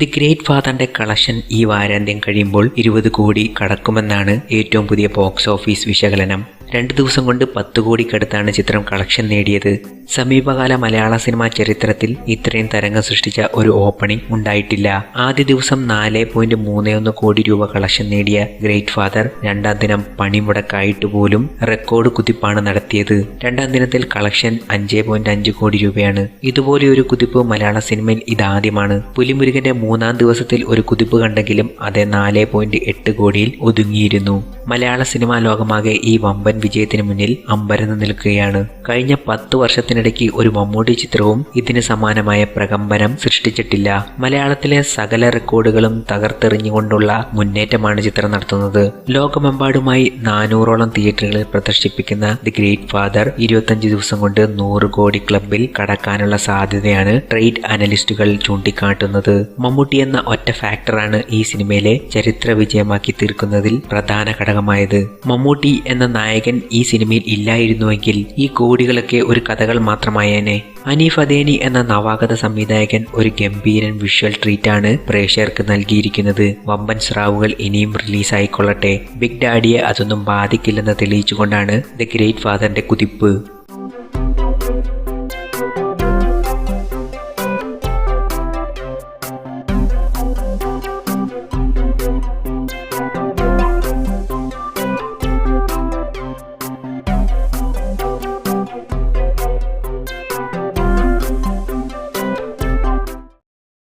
The great ഫാദറിന്റെ collection ഈ വാരാന്ത്യം കഴിയുമ്പോൾ ഇരുപത് കോടി കടക്കുമെന്നാണ് ഏറ്റവും പുതിയ ബോക്സ് ഓഫീസ് വിശകലനം. രണ്ട് ദിവസം കൊണ്ട് പത്ത് കോടിക്കടുത്താണ് ചിത്രം കളക്ഷൻ നേടിയത്. സമീപകാല മലയാള സിനിമാ ചരിത്രത്തിൽ ഇത്രയും തരംഗം സൃഷ്ടിച്ച ഒരു ഓപ്പണിംഗ് ഉണ്ടായിട്ടില്ല. ആദ്യ ദിവസം നാല് പോയിന്റ് മൂന്ന് ഒന്ന് കോടി രൂപ കളക്ഷൻ നേടിയ ഗ്രേറ്റ് ഫാദർ രണ്ടാം ദിനം പണിമുടക്കായിട്ട് പോലും റെക്കോർഡ് കുതിപ്പാണ് നടത്തിയത്. രണ്ടാം ദിനത്തിൽ കളക്ഷൻ അഞ്ച് പോയിന്റ് അഞ്ച് കോടി രൂപയാണ്. ഇതുപോലെ ഒരു കുതിപ്പ് മലയാള സിനിമയിൽ ഇതാദ്യമാണ്. പുലിമുരുകന്റെ മൂന്നാം ദിവസത്തിൽ ഒരു കുതിപ്പ് കണ്ടെങ്കിലും അത് നാല് പോയിന്റ് എട്ട് കോടിയിൽ ഒതുങ്ങിയിരുന്നു. മലയാള സിനിമാ ലോകമാകെ ഈ വമ്പൻ വിജയത്തിന് മുന്നിൽ അമ്പരന്ന് നിൽക്കുകയാണ്. കഴിഞ്ഞ പത്ത് വർഷത്തിനിടയ്ക്ക് ഒരു മമ്മൂട്ടി ചിത്രവും ഇതിന് സമാനമായ പ്രകമ്പനം സൃഷ്ടിച്ചിട്ടില്ല. മലയാളത്തിലെ സകല റെക്കോർഡുകളും തകർത്തെറിഞ്ഞുകൊണ്ടുള്ള മുന്നേറ്റമാണ് ചിത്രം നടത്തുന്നത്. ലോകമെമ്പാടുമായി നാനൂറോളം തിയേറ്ററുകളിൽ പ്രദർശിപ്പിക്കുന്ന ദി ഗ്രേറ്റ് ഫാദർ ഇരുപത്തഞ്ച് ദിവസം കൊണ്ട് നൂറ് കോടി ക്ലബിൽ കടക്കാനുള്ള സാധ്യതയാണ് ട്രേഡ് അനലിസ്റ്റുകൾ ചൂണ്ടിക്കാട്ടുന്നത്. മമ്മൂട്ടി എന്ന ഒറ്റ ഫാക്ടറാണ് ഈ സിനിമയിലെ ചരിത്ര വിജയമാക്കി തീർക്കുന്നതിൽ പ്രധാന ഘടകമായത്. മമ്മൂട്ടി എന്ന നായകൻ ഈ സിനിമയിൽ ഇല്ലായിരുന്നുവെങ്കിൽ ഈ കോടികളൊക്കെ ഒരു കഥകൾ മാത്രമായേനെ. അനീഫ് അദേനി എന്ന നവാഗത സംവിധായകൻ ഒരു ഗംഭീരൻ വിഷ്വൽ ട്രീറ്റ് ആണ് പ്രേക്ഷകർക്ക് നൽകിയിരിക്കുന്നത്. വമ്പൻ സ്രാവുകൾ ഇനിയും റിലീസായിക്കൊള്ളട്ടെ ബിഗ് ഡാഡിയെ അതൊന്നും ബാധിക്കില്ലെന്ന് തെളിയിച്ചുകൊണ്ടാണ് ദ ഗ്രേറ്റ് ഫാദറിന്റെ കുതിപ്പ്.